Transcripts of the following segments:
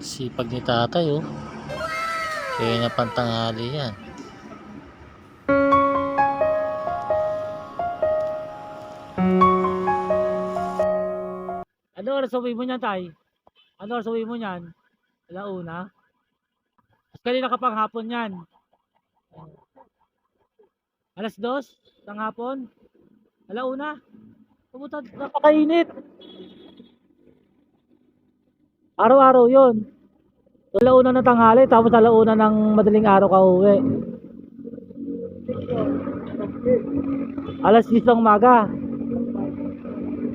Sipag ni tatay oh. Kaya na pantanghali yan. Ano oras uwi mo niyan, tay? Ano oras uwi mo niyan? Alauna? Kanina ka pang hapon yan. Alas dos? Tang hapon? Alauna? Pumunta, napakainit. Araw-araw yon. Alauna ng tanghali, tapos alauna ng madaling araw ka uwi. Alas 10 ng umaga.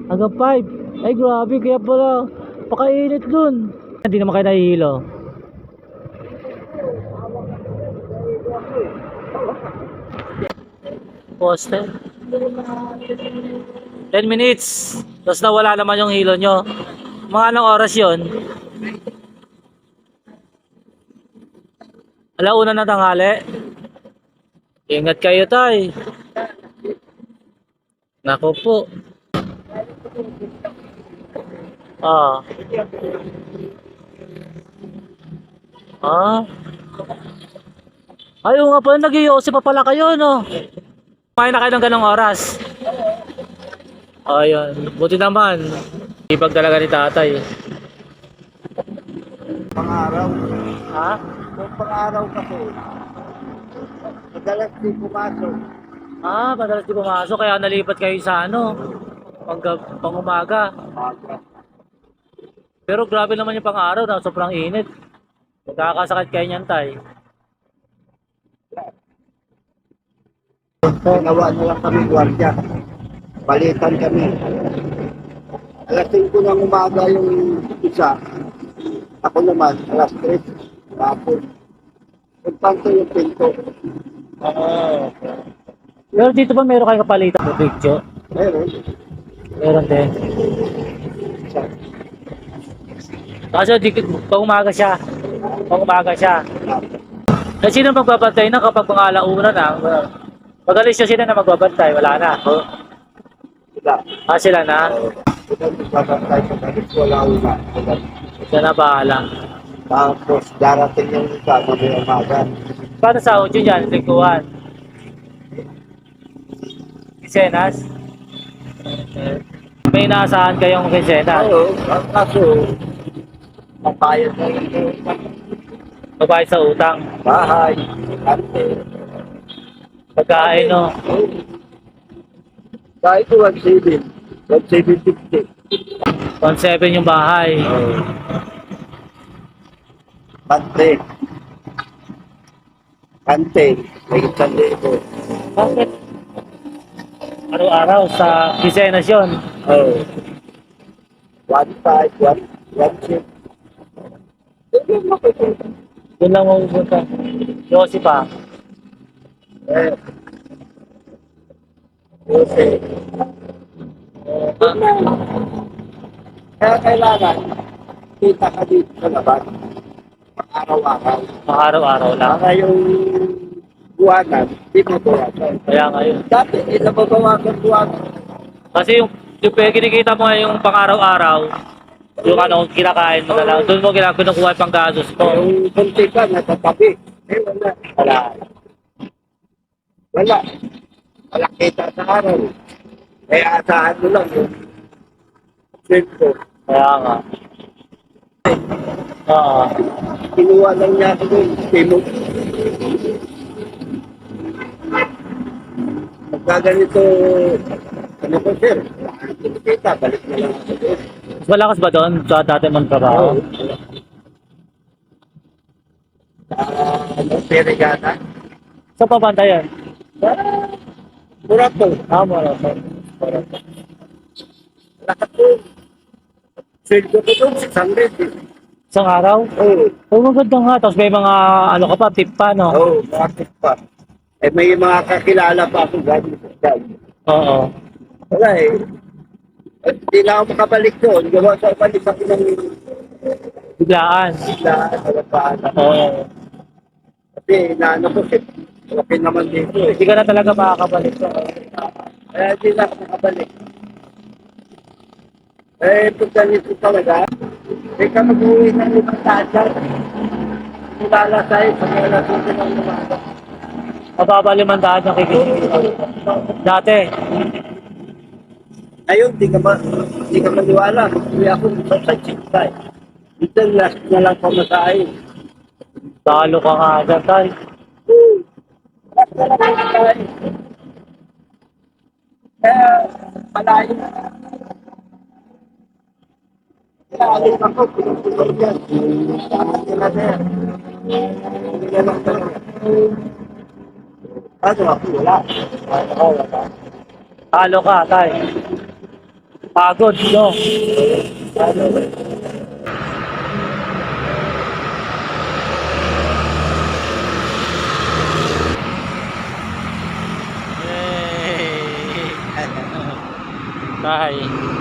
Hanggang 5. Ay grabe, kaya pala pakainit dun. Hindi naman kayo nahihilo. Poste. 10 minutes. Tapos nawala naman yung hilo nyo. Mga anong oras yon? Alauna na tanghali. Ingat kayo tay. Nako po. Ah. Ah. Ayaw nga pala, nag pa pala kayo, no? Kumain na kayo ng ganong oras. Ayun, buti naman. Ibag talaga ni tatay. Pang-araw. Ha? Kung pang-araw kasi, madalas di pumasok. Ah, madalas di pumasok, kaya nalipat kayo sa ano? Pang, pang umaga. Pero grabe naman yung pang-araw na sobrang init. Magkakasakit kayo niyan, tay. Ginawa na lang kami gwardiya. Palitan kami. Alas 5 ng umaga yung isa. Ako naman, alas 3. Tapos, pagpanto yung pinto. Oo. Pero dito ba meron kayong kapalitan ng picture? Meron. Meron din. Isa. Kaso di, pang umaga siya. Pang umaga siya. Eh, sino magbabantay na kapag mga alauna na? Pag alis siya sila na magbabantay, wala na. Sila. Ah, sila na. Sila nagbabantay sa galit. Wala. Wala. Siya na bahala. Tapos, darating yung isa may umaga. Paano sa audio dyan? Lingkuhan. Kisenas? May inaasahan kayong kisenas? Oo. Kaso, papayad na yung Babayad sa utang. bahay. Kante. Pagkain, no? Kahit ko 1.7. 1.750. 1.7 yung bahay. Kante. Kante. May isang libo. Bakit? Araw-araw sa kisenas yun. Oo. 1.5. 1.6. Hindi mo makikita. Doon lang mapupunta. Yossi pa. Eh. Kaya kailangan kita ka dito sa labas. Araw-araw. Mga araw-araw lang. Para yung buwanan, di mo buwanan. Kaya ngayon. Dati, hindi na mabawasan buwanan. Kasi yung, yung kinikita mo ngayon yung pang-araw-araw, yung ano, kinakain mo na lang, doon mo kina- kinukuha yung panggastos mo. Yung kunti ka, natatabi. Eh, wala. Wala. Wala. Wala kita sa araw. Kaya asahan mo lang yung sento. Kaya nga. Oo. Kinuha lang niya ako doon. Timo. Pagka ganito, ano ko sir, kita, balik na lang ako doon. Mas malakas ba doon sa dati mong trabaho? Oo. Ah, ano, Perigata. Sa pabantayan? Murato. Ah, wala pa. Lahat ko. Sweldo ko doon, 600. eh. Isang araw? Oo. Oo, maganda nga. Tapos may mga, ano ka pa, tip pa, no? Oo, oh, bakit pa? Eh, may mga kakilala pa ako galing sa dyan. Oo. Wala eh. Eh, Hindi na ako makabalik doon. Gawa sa balik ako ng Biglaan. bigla sa paanan. Oo. Kasi inaano ko okay naman dito eh. Hindi ka na talaga makakabalik. Kaya hindi na ako makabalik. Eh, pag ganito talaga, Hindi ka mag-uwi ng limang daan dyan. Kilala tayo sa mga nasusunod ng umaga. Mababa limandaan yung kikinig. Dati. Ayun, di ka, ma di ka maniwala. Uwi ako sa sa Chiksay. Ito last na lang pamasahe. Talo ka nga dyan, tay. Last na lang pamasahe. Kaya, malayo. Kaya alis na yan. Hindi ka lang talaga. Ako, wala. Ako, wala. Talo ka, tay. Pagod, no? Tá aí.